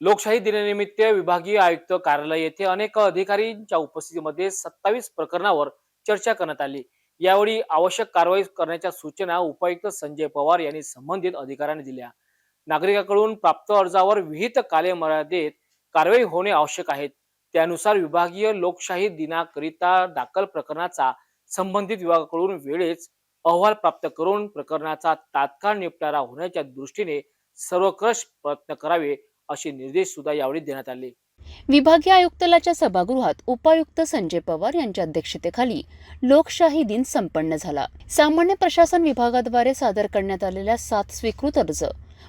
लोकशाही दिनानिमित्त विभागीय आयुक्त कार्यालय येथे अनेक अधिकारींच्या उपस्थितीमध्ये सत्तावीस प्रकरणावर चर्चा करण्यात आली. यावेळी आवश्यक कारवाई करण्याच्या सूचना उपायुक्त संजय पवार यांनी संबंधित अधिकाऱ्यांनी दिल्या. नागरिकांकडून प्राप्त अर्जावर विहित कालमर्यादेत कारवाई होणे आवश्यक आहे. त्यानुसार विभागीय लोकशाही दिनाकरिता दाखल प्रकरणाचा संबंधित विभागाकडून वेळेच अहवाल प्राप्त करून प्रकरणाचा तात्काळ निपटारा होण्याच्या दृष्टीने सर्वकष प्रयत्न करावे असे निर्देश सुद्धा यावेळी देण्यात आले. विभागीय आयुक्तालयाच्या सभागृहात उपायुक्त संजय पवार यांच्या अध्यक्षतेखाली लोकशाही दिन संपन्न झाला. सामान्य प्रशासन विभागाद्वारे सादर करण्यात आलेल्या सात स्वीकृत अर्ज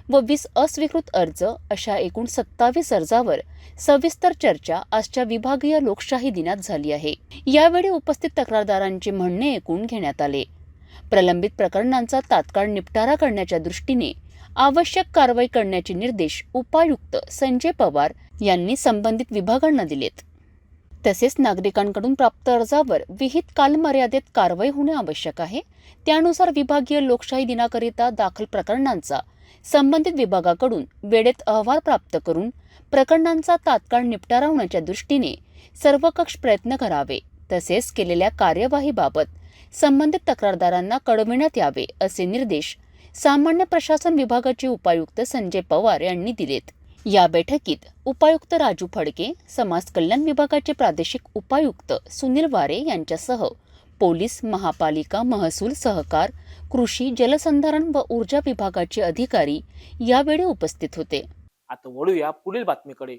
व वीस अस्वीकृत अर्ज अशा एकूण सत्तावीस अर्जावर सविस्तर चर्चा आजच्या विभागीय लोकशाही दिनात झाली आहे. यावेळी उपस्थित तक्रारदारांचे म्हणणे ऐकून घेण्यात आले. प्रलंबित प्रकरणांचा तात्काळ निपटारा करण्याच्या दृष्टीने आवश्यक कारवाई करण्याचे निर्देश उपायुक्त संजय पवार यांनी संबंधित विभागांना दिलेत. तसेच नागरिकांकडून प्राप्त अर्जावर विहित कालमर्यादेत कारवाई होणे आवश्यक आहे. त्यानुसार विभागीय लोकशाही दिनाकरिता दाखल प्रकरणांचा संबंधित विभागाकडून वेळेत अहवाल प्राप्त करून प्रकरणांचा तात्काळ निपटारा होण्याच्या दृष्टीने सर्वकष प्रयत्न करावे. तसेच केलेल्या कार्यवाहीबाबत संबंधित तक्रारदारांना कळविण्यात यावे असे निर्देश सामान्य प्रशासन विभागाचे उपायुक्त संजय पवार यांनी दिलेत. या बैठकीत उपायुक्त राजू फडके समाज कल्याण विभागाचे प्रादेशिक उपायुक्त सुनील वारे यांच्यासह पोलीस महापालिका महसूल सहकार कृषी जलसंधारण व ऊर्जा विभागाचे अधिकारी यावेळी उपस्थित होते. आता वळूया पुढील बातमीकडे.